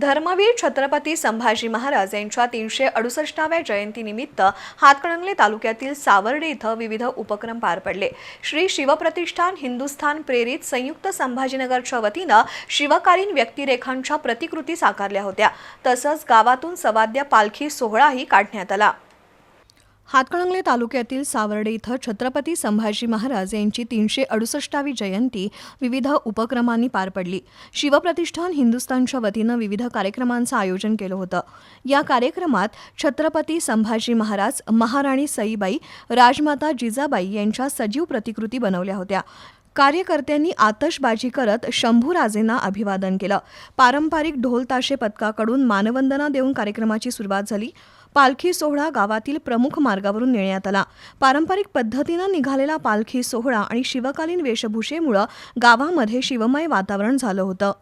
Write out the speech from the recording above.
धर्मवीर छत्रपती संभाजी महाराज यांच्या तीनशे अडुसष्टाव्या जयंतीनिमित्त हातकणंगले तालुक्यातील सावर्डे इथं विविध उपक्रम पार पडले. श्री शिवप्रतिष्ठान हिंदुस्थान प्रेरित संयुक्त संभाजीनगरच्या वतीनं शिवकालीन व्यक्तिरेखांच्या प्रतिकृती साकारल्या होत्या. तसंच गावातून सवाद्य पालखी सोहळाही काढण्यात आला. हातकणंगले तालुक्यातील सावर्डे इथं छत्रपती संभाजी महाराज यांची तीनशे अडुसष्टावी जयंती विविध उपक्रमांनी पार पडली. शिवप्रतिष्ठान हिंदुस्थानच्या वतीनं विविध कार्यक्रमांचं आयोजन केलं होतं. या कार्यक्रमात छत्रपती संभाजी महाराज महाराणी सईबाई राजमाता जिजाबाई यांच्या सजीव प्रतिकृती बनवल्या होत्या. कार्यकर्त्यांनी आतषबाजी करत शंभूराजेंना अभिवादन केलं. पारंपरिक ढोल ताशे पथकाकडून मानवंदना देऊन कार्यक्रमाची सुरुवात झाली. पालखी सोहळा गावातील प्रमुख मार्गावरून नेण्यात आला. पारंपरिक पद्धतीनं निघालेला पालखी सोहळा आणि शिवकालीन वेशभूषेमुळं गावामध्ये शिवमय वातावरण झालं होतं.